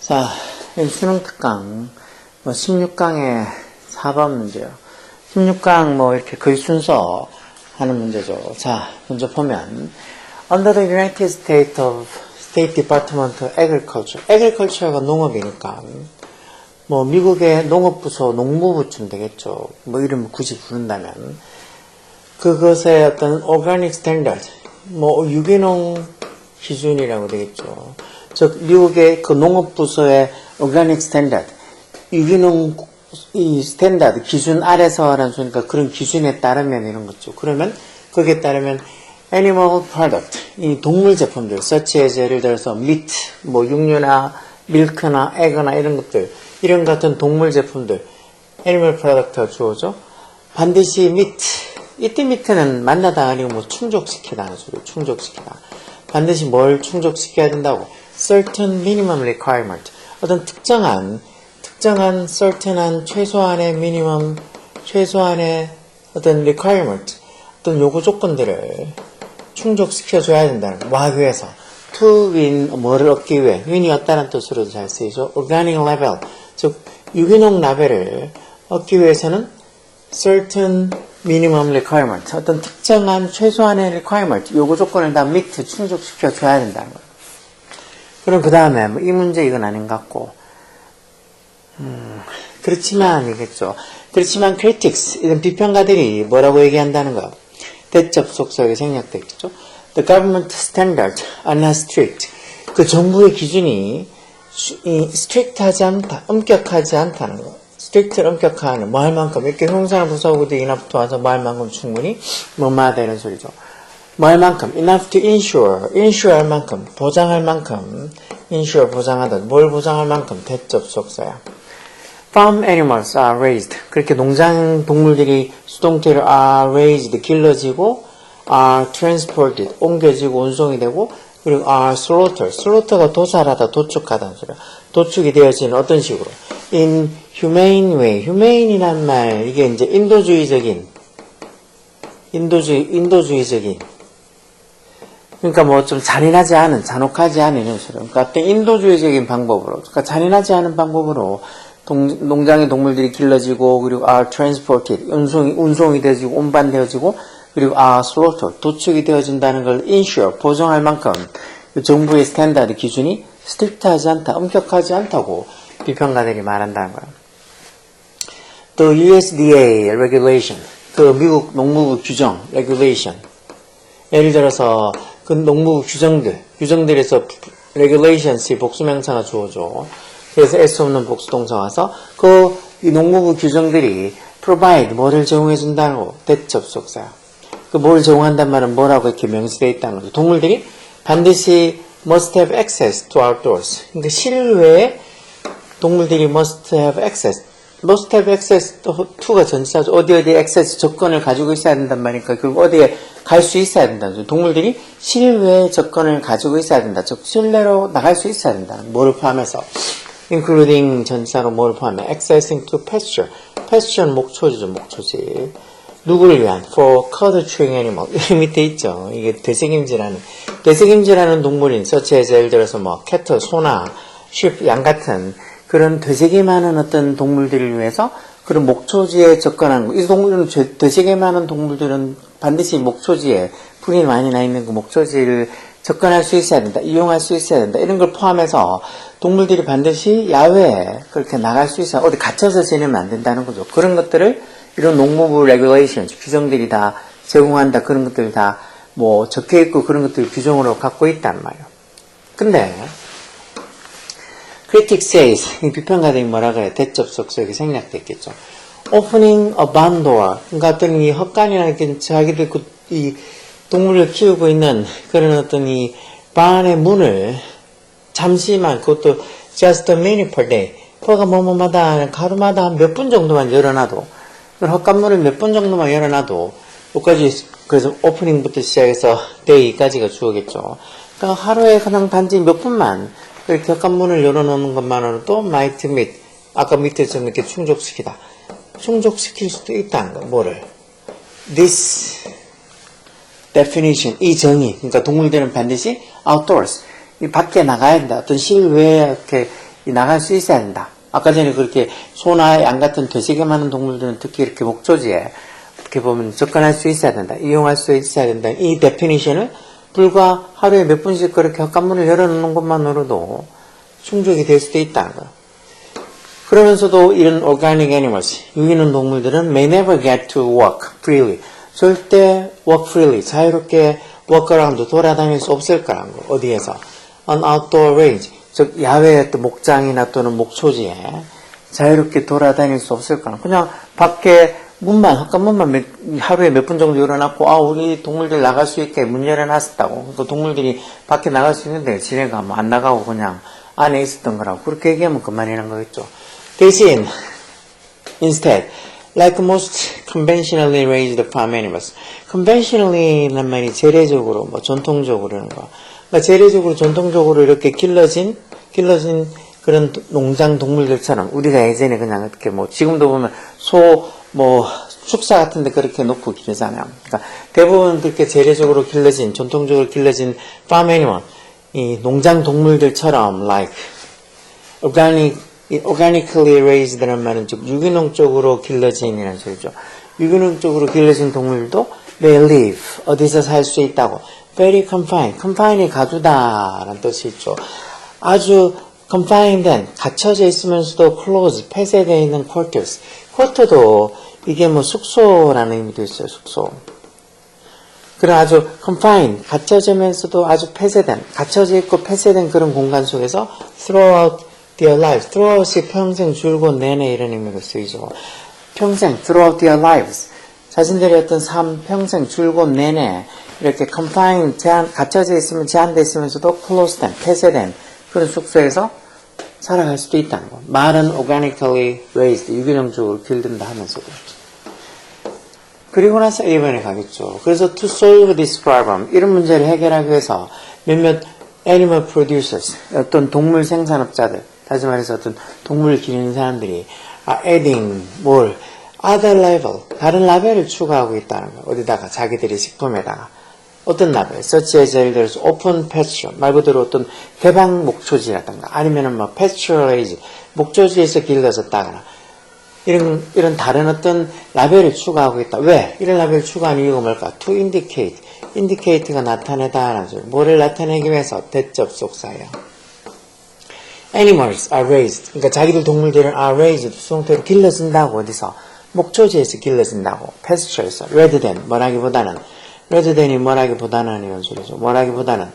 자, 이 수능 특강, 뭐 16강의 4번 문제요. 16강 뭐 이렇게 글 순서 하는 문제죠. 자, 먼저 보면 Under the United States of State Department of Agriculture. Agriculture가 농업이니까 뭐 미국의 농업부서 농무부쯤 되겠죠. 뭐 이름 굳이 부른다면 그것의 어떤 organic standard, 뭐 유기농 기준이라고 되겠죠. 즉 미국의 그 농업부서의 organic standard, 유기농 이 스탠다드 기준 아래서라는 소니까 그런 기준에 따르면 이런 거죠. 그러면 거기에 따르면 animal product 이 동물 제품들 as 예를 들어서 meat 뭐 육류나 밀크나 에그나 이런 것들 이런 같은 동물 제품들 animal product가 주어져 반드시 meat. 이때 meat는 만나다 아니고 뭐 충족시키다는 소리 충족시키다 반드시 뭘 충족시켜야 된다고? certain minimum requirement. 어떤 특정한 특정한 certain한 최소한의 minimum 최소한의 어떤 requirement 어떤 요구 조건들을 충족시켜줘야 된다는 거. 와 위해서. to win 뭐를 얻기 위해. win이 얻다는 뜻으로도 잘 쓰이죠. organic level 즉 유기농 라벨을 얻기 위해서는 certain minimum requirement 어떤 특정한 최소한의 requirement 요구 조건을 다 meet 충족시켜 줘야 된다는 거예요 그럼 그 다음에 이 문제 이건 아닌 것 같고 음, 그렇지만 이겠죠. 그렇지만 critics 이런 비평가들이 뭐라고 얘기한다는 거. 대접 속성에 생략되어 있죠. The government standards are not strict. 그 정부의 기준이 수- 이 strict하지 않다, 엄격하지 않다는 거. strict를 엄격하는 뭐 할 만큼 이렇게 형사나 부사구도 이나부터 와서 뭐 할 만큼 충분히 뭐마 되는 소리죠. 뭐 할 만큼 enough to insure, insure 할 만큼 보장할 만큼 insure 보장하다 뭘 보장할 만큼 대접 속사야. Farm animals are raised. 그렇게 농장 동물들이 수동태로 are raised, 길러지고 are transported, 옮겨지고 운송이 되고 그리고 are slaughtered. slaughtered가 도살하다, 도축하다는 소리야. 도축이 되어지는 어떤 식으로? in humane way. humane이란 말, 이게 이제 인도주의적인, 인도주의, 인도주의적인 그러니까 뭐 좀 잔인하지 않은, 잔혹하지 않은 이런 소리. 그러니까 인도주의적인 방법으로, 그러니까 잔인하지 않은 방법으로 동, 농장의 동물들이 길러지고 그리고 are transported, 운송이, 운송이 되어지고 운반되어지고 그리고 are slaughtered, 도축이 되어진다는 걸 ensure, 보정할 만큼 그 정부의 스탠다드 기준이 스트릭트하지 않다, 엄격하지 않다고 비평가들이 말한다는 거야. 또 USDA regulation, 그 미국 농무부 규정 regulation, 예를 들어서 그 농무부 규정들, 규정들에서 regulations 복수명사가 주어져. 그래서 S 없는 복수동사 와서 그이 농무부 규정들이 provide 뭐를 제공해 준다는 거 대접 속사야. 그뭘 제공한단 말은 뭐라고 이렇게 명시되어 있다는 거죠. 동물들이 반드시 must have access to outdoors. 그러니까 실외에 동물들이 must have access. must have access to가 전치사죠. 어디 어디 access 조건을 가지고 있어야 된단 말이니까 그 어디에 갈 수 있어야 된다는 거죠. 동물들이 실외 조건을 가지고 있어야 된다. 즉 실내로 나갈 수 있어야 된다. 뭐를 포함해서 including 전치사로 뭐를 포함해 accessing to pasture. pasture는 목초지죠. 목초지. 누구를 위한? for cud chewing animal. 이 밑에 있죠. 이게 되새김질하는 되새김질하는 동물인 such as 예를 들어서 뭐 cattle, 소나 sheep, 양 같은 그런 되새김하는 어떤 동물들을 위해서 그런 목초지에 접근하는 거. 이 동물은 되- 되새김하는 동물들은 반드시 목초지에 풀이 많이 나 있는 그 목초지를 접근할 수 있어야 된다. 이용할 수 있어야 된다. 이런 걸 포함해서 동물들이 반드시 야외에 그렇게 나갈 수 있어야 어디 갇혀서 지내면 안 된다는 거죠. 그런 것들을 이런 농무부 regulations, 규정들이 다 제공한다. 그런 것들 다 뭐 적혀 있고 그런 것들 규정으로 갖고 있단 말이에요. 근데 critic says 이 비평가들이 뭐라 그래 대접속 속에 생략돼 있겠죠. opening a barn door 그러니까 이 헛간이나 이렇게 자기들 그, 이 동물을 키우고 있는 그런 어떤 이 방의 문을 잠시만 그것도 just a minute per day 그가 뭐뭐마다 하루마다 몇 분 정도만 열어놔도 그 헛간문을 몇분 정도만 열어놔도 여기까지 그래서 오프닝부터 시작해서 데이까지가 주어겠죠. 그러니까 하루에 그냥 단지 몇 분만 이렇게 헛간문을 열어놓는 것만으로도 might meet 아까 밑에처럼 이렇게 충족시키다 충족시킬 수도 있다는 거 뭐를 this definition, 이 정의, 그러니까 동물들은 반드시 outdoors, 이 밖에 나가야 된다. 어떤 실외에 이렇게 이 나갈 수 있어야 된다. 아까 전에 그렇게 소나 양 같은 되시게 많은 동물들은 특히 이렇게 목조지에 이렇게 보면 접근할 수 있어야 된다. 이용할 수 있어야 된다. 이 definition을 불과 하루에 몇 분씩 그렇게 헛간문을 열어놓는 것만으로도 충족이 될 수도 있다는 거예요. 그러면서도 이런 organic animals, 유기농 동물들은 may never get to walk freely. 절대 walk freely, 자유롭게 walk around, 돌아다닐 수 없을 거라는 거. 어디에서? on outdoor range, 즉 야외의 또 목장이나 또는 목초지에 자유롭게 돌아다닐 수 없을 거라. 그냥 밖에 문만, 헛간문만 몇- 하루에 몇 분 정도 열어놨고, 아, 우리 동물들 나갈 수 있게 문 열어놨었다고. 그 동물들이 밖에 나갈 수 있는데, 지네가 뭐안 나가고 그냥 안에 있었던 거라고. 그렇게 얘기하면 그만이란 거겠죠. 대신, instead, like most conventionally raised farm animals. conventionally란 말이 재래적으로, 뭐 전통적으로 이런 거. 그러니까 재래적으로, 전통적으로 이렇게 길러진, 길러진 그런 도- 농장 동물들처럼 우리가 예전에 그냥 이렇게 뭐 지금도 보면 소, 뭐 축사 같은데 그렇게 놓고 기르잖아요. 그러니까 대부분 그렇게 재래적으로 길러진, 전통적으로 길러진 farm animal, 이 농장 동물들처럼 like organic, 이 organically raised라는 말은 즉 유기농적으로 길러진이라는 소리죠. 유기농적으로 길러진 동물도 they live 어디서 살 수 있다고 very confined, confined이 가두다 라는 뜻이 있죠. 아주 confined된 갇혀져 있으면서도 close 폐쇄되어 있는 quarters. quarter도 이게 뭐 숙소라는 의미도 있어요. 숙소. 그런 아주 confined, 갇혀지면서도 아주 폐쇄된, 갇혀져 있고 폐쇄된 그런 공간 속에서 throughout their lives, throughout이 평생 줄곧 내내 이런 의미로 쓰이죠. 평생, throughout their lives, 자신들의 어떤 삶, 평생 줄곧 내내 이렇게 confined, 제한, 갇혀져 있으면 제한되어 있으면서도 closed된, 폐쇄된 그런 숙소에서 살아갈 수도 있다는 거. 말은 organically raised, 유기농적으로 길든다 하면서도. 그리고 나서 1번에 가겠죠. 그래서 to solve this problem, 이런 문제를 해결하기 위해서 몇몇 animal producers, 어떤 동물 생산업자들, 다시 말해서 어떤 동물을 기르는 사람들이 are adding 뭘 other level, 다른 라벨을 추가하고 있다는 거예요. 어디다가 자기들의 식품에다가. 어떤 라벨, such as 예를 들어서 open pasture, 말 그대로 어떤 개방 목초지라든가 아니면은 뭐 pasture raised, 목초지에서 길러졌다거나 이런, 이런 다른 어떤 라벨을 추가하고 있다. 왜? 이런 라벨을 추가한 이유가 뭘까? to indicate. indicate가 나타내다라는 소리. 뭐를 나타내기 위해서? 대접 속사예요. animals are raised. 그러니까 자기들 동물들은 are raised. 수동태로 길러진다고 어디서? 목초지에서 길러진다고. pasture에서. rather than. 뭐라기보다는. Rather than이 뭐라기보다는 이런 소리죠. 뭐라기보다는.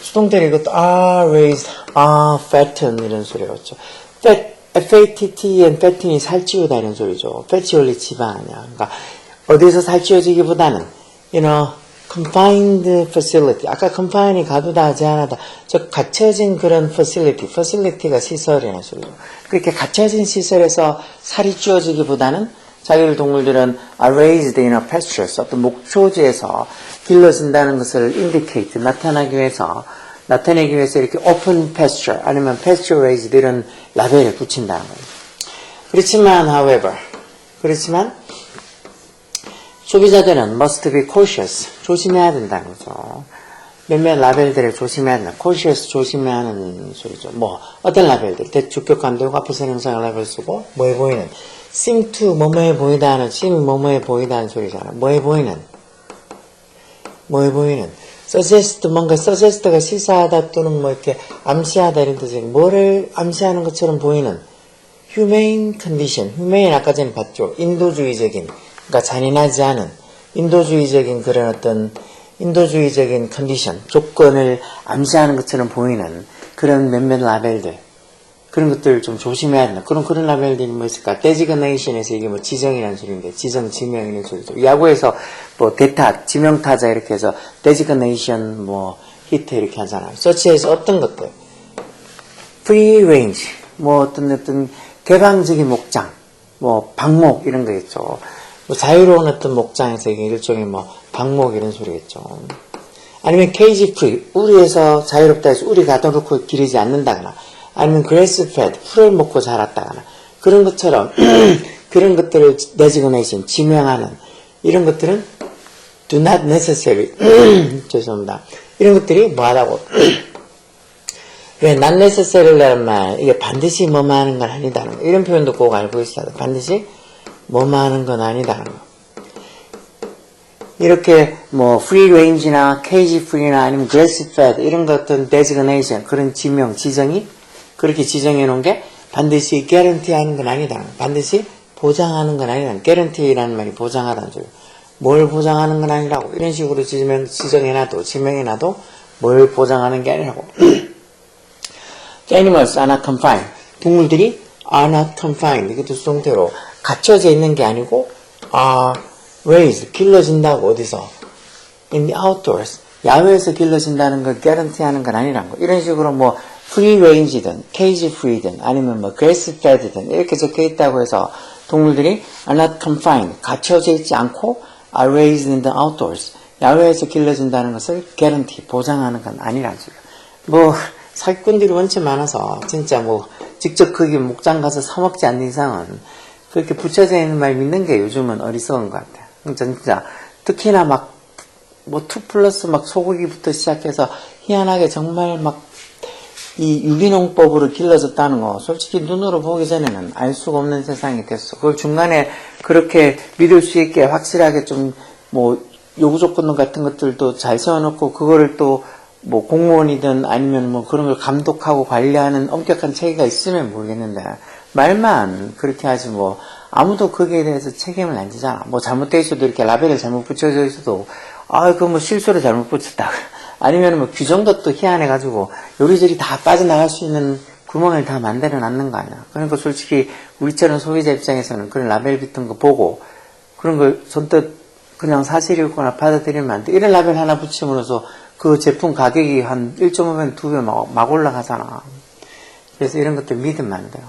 수동태를 이것도 are raised, are fatten 이런 소리였죠. fat, F-A-T-T-E-N, fatten이 살찌우다 이런 소리죠. fat이 원래 지방 아니야. 그러니까 어디서 살찌워지기보다는 you know, confined facility. 아까 confine이 가두다, 제한하다. 즉 갇혀진 그런 facility. facility가 시설이라는 소리죠. 그렇게 갇혀진 시설에서 살이 찌워지기보다는 자기들 동물들은 are raised in a pasture, 어떤 목초지에서 길러진다는 것을 indicate, 나타나기 위해서, 나타내기 위해서 이렇게 open pasture, 아니면 pasture raised 이런 라벨을 붙인다는 거예요. 그렇지만, however, 그렇지만, 소비자들은 must be cautious, 조심해야 된다는 거죠. 몇몇 라벨들을 조심해야 된다. cautious 조심해야 하는 소리죠. 뭐, 어떤 라벨들, 대주격 감독 앞에서 형상을 라벨 쓰고, 뭐해 보이는, seem to, 뭐뭐해 보이다 하는, seem 뭐뭐해 보이다 하는 소리잖아. 뭐해 보이는, 뭐해 보이는, suggest, 뭔가 suggest가 시사하다 또는 뭐 이렇게 암시하다 이런 뜻이 뭐를 암시하는 것처럼 보이는, humane condition, humane 아까 전에 봤죠. 인도주의적인, 그러니까 잔인하지 않은 인도주의적인 그런 어떤 인도주의적인 컨디션, 조건을 암시하는 것처럼 보이는 그런 몇몇 라벨들 그런 것들을 좀 조심해야 된다. 그런 그런 라벨들이 뭐 있을까? 데지그네이션에서 이게 뭐 지정이라는 소리인데 지정, 지명이라는 소리죠. 야구에서 뭐 대타, 지명타자 이렇게 해서 데지그네이션 뭐 히트 이렇게 하잖아요. 서치에서 어떤 것들 free range, 뭐 어떤 어떤 개방적인 목장, 뭐 방목 이런 거겠죠. 뭐 자유로운 어떤 목장에서 이게 일종의 뭐 방목 이런 소리겠죠. 아니면 케이지 프리, 우리에서 자유롭다 해서 우리 가둬놓고 기르지 않는다거나, 아니면 그레스 페드, 풀을 먹고 자랐다거나, 그런 것처럼 그런 것들을 designation, 지명하는 이런 것들은 do not necessary 죄송합니다. 이런 것들이 뭐하다고 왜 not necessary라는 말 이게 반드시 뭐뭐 하는 건 아니다는 거 이런 표현도 꼭 알고 있어야 돼. 반드시 뭐뭐 하는 건 아니다는 거. 이렇게 뭐 free range나 cage free나 아니면 grass fed 이런 것들 designation 그런 지명 지정이 그렇게 지정해 놓은 게 반드시 guarantee 하는 건 아니다. 반드시 보장하는 건 아니다. guarantee라는 말이 보장하다는 소리. 뭘 보장하는 건 아니라고 이런 식으로 지정 지정해 놔도 지명해 놔도 뭘 보장하는 게 아니라고. animals are not confined. 동물들이 are not confined. 이것도 수동태로 갇혀져 있는 게 아니고 are raised, 길러진다고 어디서? in the outdoors. 야외에서 길러진다는 걸 guarantee 하는 건 아니란 거. 이런 식으로 뭐 range든 cage free든 아니면 뭐 grass fed든 이렇게 적혀 있다고 해서 동물들이 are not confined. 갇혀져 있지 않고 are raised in the outdoors. 야외에서 길러진다는 것을 guarantee, 보장하는 건 소리야. 뭐 사기꾼들이 원체 많아서 진짜 뭐 직접 거기 목장 가서 사먹지 않는 이상은 그렇게 붙여져 있는 말 믿는 게 요즘은 어리석은 것 같아요. 진짜, 진짜 특히나 막 뭐 투 플러스 막 소고기부터 시작해서 희한하게 정말 막 이 유기농법으로 길러졌다는 거 솔직히 눈으로 보기 전에는 알 수가 없는 세상이 됐어. 그걸 중간에 그렇게 믿을 수 있게 확실하게 좀 뭐 요구 조건 같은 것들도 잘 세워놓고 그거를 또 뭐 공무원이든 아니면 뭐 그런 걸 감독하고 관리하는 엄격한 체계가 있으면 모르겠는데 말만 그렇게 하지 뭐 아무도 거기에 대해서 책임을 안 지잖아. 뭐 잘못돼 있어도 이렇게 라벨을 잘못 붙여져 있어도 아 그 뭐 실수로 잘못 붙였다. 아니면 뭐 규정도 또 희한해가지고 요리조리 다 빠져나갈 수 있는 구멍을 다 만들어 놨는 거 아니야. 그러니까 솔직히 우리처럼 소비자 입장에서는 그런 라벨 같은 거 보고 그런 걸 선뜻 그냥 사실이거나 받아들이면 안 돼. 이런 라벨 하나 붙임으로써 그 제품 가격이 한 1.5배, 2배 막, 막 올라가잖아. 그래서 이런 것들 믿으면 안 돼요.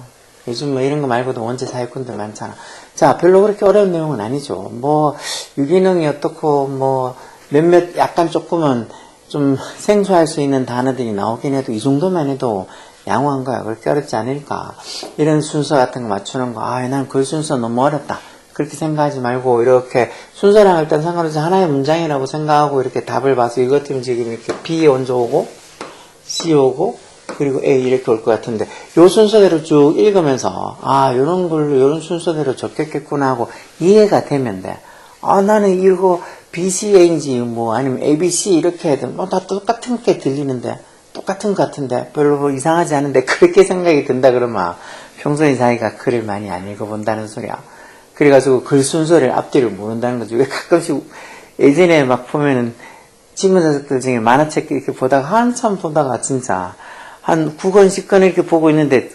요즘 뭐 이런 거 말고도 원체 사기꾼들 많잖아. 자, 별로 그렇게 어려운 내용은 아니죠. 뭐, 유기농이 어떻고, 뭐, 몇몇 약간 조금은 좀 생소할 수 있는 단어들이 나오긴 해도 이 정도만 해도 양호한 거야. 그렇게 어렵지 않을까. 이런 순서 같은 거 맞추는 거, 아, 난 그 순서 너무 어렵다. 그렇게 생각하지 말고, 이렇게 순서랑 일단 상관없이 하나의 문장이라고 생각하고 이렇게 답을 봐서 이것 때문에 지금 이렇게 B 먼저 오고, C 오고, 그리고 A 이렇게 올 것 같은데, 요 순서대로 쭉 읽으면서, 아, 요런 걸로, 요런 순서대로 적혔겠구나 하고 이해가 되면 돼. 아, 나는 이거 BCA인지 뭐 아니면 ABC 이렇게 해도 뭐 다 똑같은 게 들리는데, 똑같은 것 같은데, 별로 뭐 이상하지 않은데, 그렇게 생각이 든다 그러면 평소에 자기가 글을 많이 안 읽어본다는 소리야. 그래가지고 글 순서를 앞뒤를 모른다는 거지. 왜 가끔씩 예전에 막 보면은 친구 자식들 중에 만화책 이렇게 보다가 한참 보다가 진짜 한 9권, 10권 이렇게 보고 있는데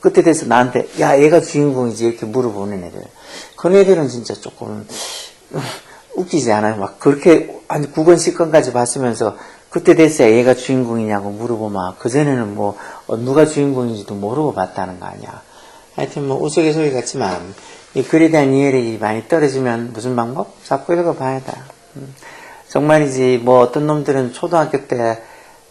그때 돼서 나한테 야 얘가 주인공이지 이렇게 물어보는 애들 그런 애들은 진짜 조금 웃기지 않아요 막 그렇게 한 9권, 10권까지 봤으면서 그때 됐어야 얘가 주인공이냐고 물어보면 그전에는 뭐 어, 누가 주인공인지도 모르고 봤다는 거 아니야 하여튼 뭐 우스갯소리 같지만 이 글에 대한 이해력이 많이 떨어지면 무슨 방법? 자꾸 읽어봐야 돼 음. 정말이지 뭐 어떤 놈들은 초등학교 때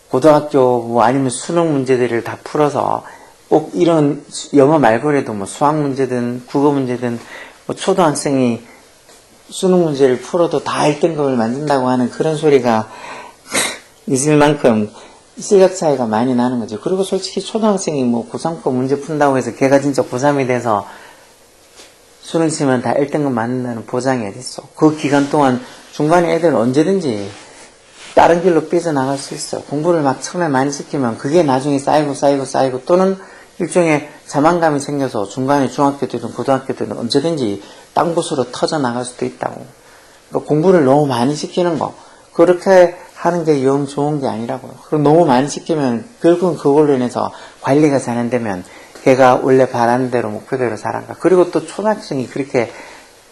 고등학교 뭐 아니면 수능 문제들을 다 풀어서 꼭 이런 수- 영어 말고라도 뭐 수학 문제든 국어 문제든 뭐 초등학생이 수능 문제를 풀어도 다 1등급을 만든다고 하는 그런 소리가 있을 만큼 실력 차이가 많이 나는 거죠. 그리고 솔직히 초등학생이 뭐 고3거 문제 푼다고 해서 걔가 진짜 고3이 돼서 수능 치면 다 1등급 맞는다는 보장이 어딨어. 그 기간 동안 중간에 애들은 언제든지 다른 길로 삐져나갈 수 있어. 공부를 막 처음에 많이 시키면 그게 나중에 쌓이고 쌓이고 쌓이고 또는 일종의 자만감이 생겨서 중간에 중학교 때든 고등학교 때든 언제든지 딴 곳으로 터져 나갈 수도 있다고. 그러니까 공부를 너무 많이 시키는 거. 그렇게 하는 게 영 좋은 게 아니라고요. 그리고 너무 많이 시키면 결국은 그걸로 인해서 관리가 잘 안 되면 걔가 원래 바라는 대로 목표대로 잘한가. 그리고 또 초등학생이 그렇게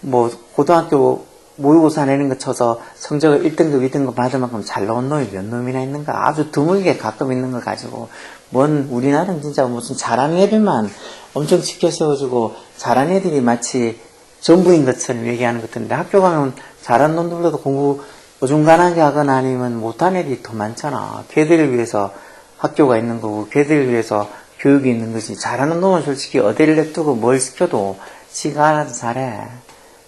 뭐 고등학교 모의고사 내는 거 쳐서 성적을 1등급, 2등급 받을 만큼 잘 나온 놈이 몇 놈이나 있는가. 아주 드물게 가끔 있는 거 가지고 뭔 우리나라는 진짜 무슨 잘하는 애들만 엄청 지켜 세워주고 잘하는 애들이 마치 전부인 것처럼 얘기하는 것같은데 학교 가면 잘하는 놈들보다도 공부 어중간하게 하거나 아니면 못하는 애들이 더 많잖아. 걔들을 위해서 학교가 있는 거고 걔들을 위해서 교육이 있는 거지. 잘하는 놈은 솔직히 어디를 냅두고 뭘 시켜도 지가 알아서 잘해.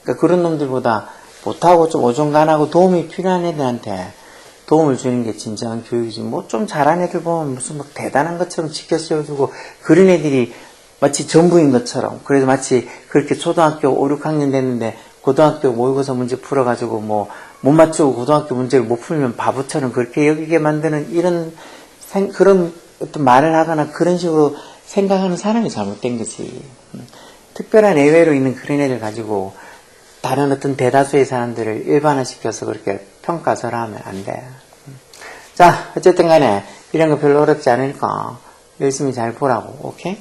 그러니까 그런 놈들보다 못하고 좀 어중간하고 도움이 필요한 애들한테 도움을 주는 게 진정한 교육이지. 뭐 좀 잘한 애들 보면 무슨 막 대단한 것처럼 지켜 세워주고 그런 애들이 마치 전부인 것처럼 그래도 마치 그렇게 초등학교 5, 6학년 됐는데 고등학교 모의고사 문제 풀어가지고 뭐 못 맞추고 고등학교 문제를 못 풀면 바보처럼 그렇게 여기게 만드는 이런 생- 그런 어떤 말을 하거나 그런 식으로 생각하는 사람이 잘못된 거지. 음. 특별한 예외로 있는 그런 애들 가지고 다른 어떤 대다수의 사람들을 일반화시켜서 그렇게 평가절하면 안 돼. 음. 자, 어쨌든 간에 이런 거 별로 어렵지 않으니까 열심히 잘 보라고, 오케이?